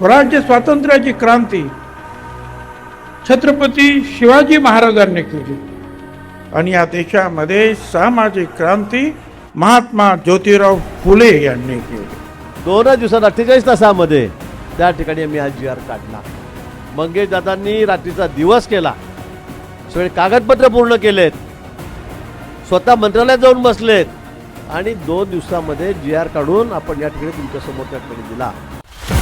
स्वराज्य स्वातंत्र्याची क्रांती. छत्रपती शिवाजी महाराजांनी केली. आणि या देशामध्ये सामाजिक क्रांती महात्मा ज्योतिराव फुले यांनी केली. दोनच दिवसात अठ्ठेचाळीस तासामध्ये त्या ठिकाणी आम्ही हा जी आर काढला. मंगेश दादांनी रात्रीचा दिवस केला. सगळे कागदपत्र पूर्ण केलेत. स्वतः मंत्रालयात जाऊन बसलेत. आणि दोन दिवसामध्ये जी आर काढून आपण या ठिकाणी तुमच्यासमोर त्या ठिकाणी दिला.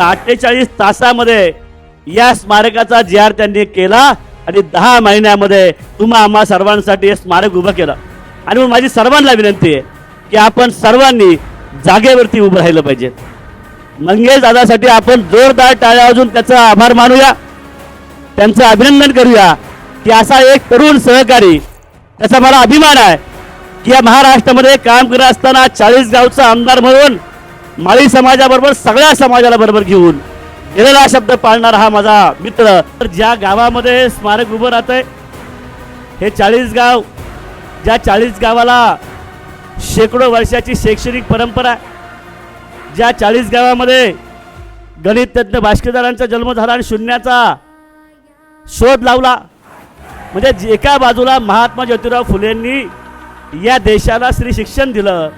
अठ्ठेचाळीस तासामध्ये या स्मारकाचा जी आर त्यांनी केला आणि दहा महिन्यामध्ये तुम्हा आम्हा सर्वांसाठी हे स्मारक उभं केलं. आणि म्हणून माझी सर्वांना विनंती आहे की आपण सर्वांनी जागेवरती उभं राहिलं पाहिजे. मंगेश दादासाठी आपण जोरदार टाळ्या वाजून त्याचा आभार मानूया. त्यांचं अभिनंदन करूया की असा एक तरुण सहकारी त्याचा मला अभिमान आहे की या महाराष्ट्रामध्ये काम करत असताना चाळीस गावचा आमदार म्हणून माळी समाजाबरोबर सगळ्या समाजाला बरोबर घेऊन दिलेला शब्द पाळणारा हा माझा मित्र. तर ज्या गावामध्ये स्मारक उभं राहतंय आहे हे चाळीस गाव ज्या चाळीस गावाला शेकडो वर्षाची शैक्षणिक परंपरा आहे ज्या चाळीस गावामध्ये गणित तज्ज्ञ भाष्कीदारांचा जन्म झाला आणि शून्याचा शोध लावला म्हणजे एका बाजूला महात्मा ज्योतिराव फुलेंनी या देशाला श्री शिक्षण दिलं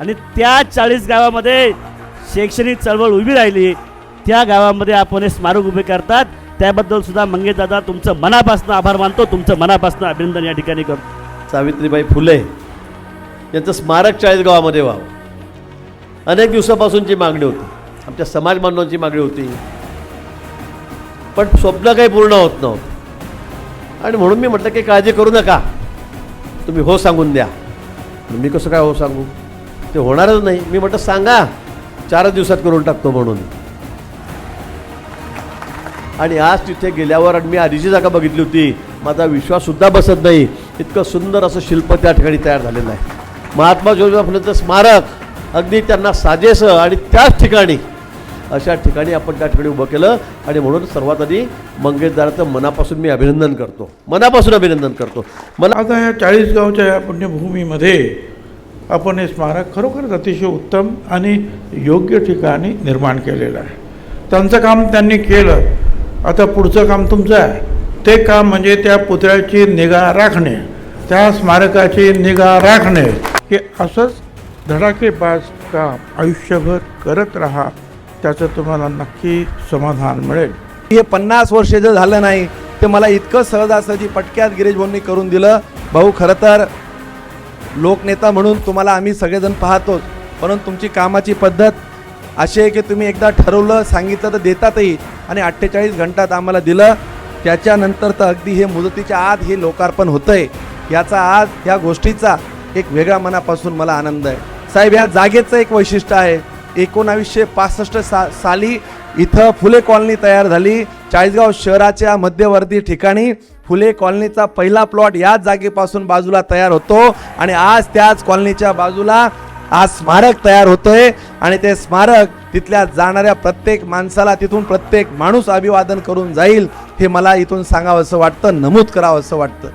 आणि त्या चाळीस गावामध्ये शैक्षणिक चळवळ उभी राहिली. त्या गावामध्ये आपण हे स्मारक उभे करतात. त्याबद्दल सुद्धा मंगेश दादा तुमचं मनापासून आभार मानतो. तुमचं मनापासून अभिनंदन या ठिकाणी करतो. सावित्रीबाई फुले यांचं स्मारक चाळीसगावामध्ये व्हावं. अनेक दिवसापासूनची मागणी होती. आमच्या समाज बांधवांची मागणी होती. पण स्वप्न काही पूर्ण होत नव्हतं. आणि म्हणून मी म्हटलं की काळजी करू नका. तुम्ही हो सांगून द्या. मी कसं काय हो सांगू? ते होणारच नाही. मी म्हटलं सांगा चारच दिवसात करून टाकतो म्हणून. आणि आज तिथे गेल्यावर आणि मी आधीची जागा बघितली होती माझा विश्वाससुद्धा बसत नाही. इतकं सुंदर असं शिल्प त्या ठिकाणी तयार झालेलं आहे. महात्मा ज्योतिबा फुलेचं स्मारक अगदी त्यांना साजेसं आणि त्याच ठिकाणी अशा ठिकाणी आपण त्या ठिकाणी उभं केलं. आणि म्हणून सर्वात आधी मंगेशदाराचं मनापासून मी अभिनंदन करतो. मनापासून अभिनंदन करतो. मला आता या चाळीस गावच्या या पुण्यभूमीमध्ये आपण हे स्मारक खरोखरच अतिशय उत्तम आणि योग्य ठिकाणी निर्माण केलेलं आहे. त्यांचं काम त्यांनी केलं. आता पुढचं काम तुमचं आहे. ते काम म्हणजे त्या पुतळ्याची निगा राखणे. त्या स्मारकाची निगा राखणे. हे असंच धडाकेबाज काम आयुष्यभर करत राहा. त्याचं तुम्हाला नक्की समाधान मिळेल. हे पन्नास वर्ष जर झालं नाही ते मला इतकं सहजासहजी पटक्यात गिरीश भाऊंनी करून दिलं. भाऊ खरं तर लोकनेता म्हणून तुम्हाला आम्ही सगळेजण पाहतोच. परंतु तुमची कामाची पद्धत अशी आहे की तुम्ही एकदा ठरवलं सांगितलं तर देतातही आणि अठ्ठेचाळीस घंटात आम्हाला दिलं. त्याच्यानंतर तर अगदी हे मुदतीच्या आत हे लोकार्पण होतं आहे याचा आज या गोष्टीचा एक वेगळ्या मनापासून मला आनंद आहे. साहेब या जागेचं एक वैशिष्ट्य आहे. एकोणावीसशे पासष्ट सा साली इथं फुले कॉलनी तयार झाली. चाळीसगाव शहराच्या मध्यवर्ती ठिकाणी फुले कॉलनीचा पहिला प्लॉट याच जागेपासून बाजूला तयार होतो आणि आज त्याच कॉलनीच्या बाजूला आज स्मारक तयार होतोय. आणि ते स्मारक तिथल्या जाणाऱ्या प्रत्येक माणसाला तिथून प्रत्येक माणूस अभिवादन करून जाईल हे मला इथून सांगावं असं वाटतं नमूद करावं असं वाटतं.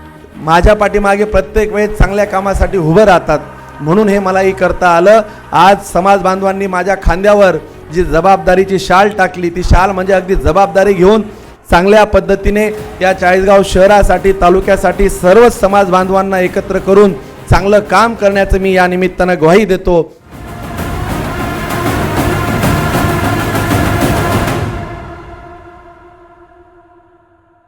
माझ्या पाठीमागे प्रत्येक वेळेस चांगल्या कामासाठी उभं राहतात. म्हणून हे मलाही करता आलं. आज समाज बांधवांनी माझ्या खांद्यावर जी जबाबदारीची शाल टाकली ती शाल म्हणजे अगदी जबाबदारी घेऊन चांगल्या पद्धतीने या चाळीसगाव शहरासाठी तालुक्यासाठी सर्व समाज बांधवांना एकत्र करून चांगलं काम करण्याचं मी या निमित्तानं ग्वाही देतो.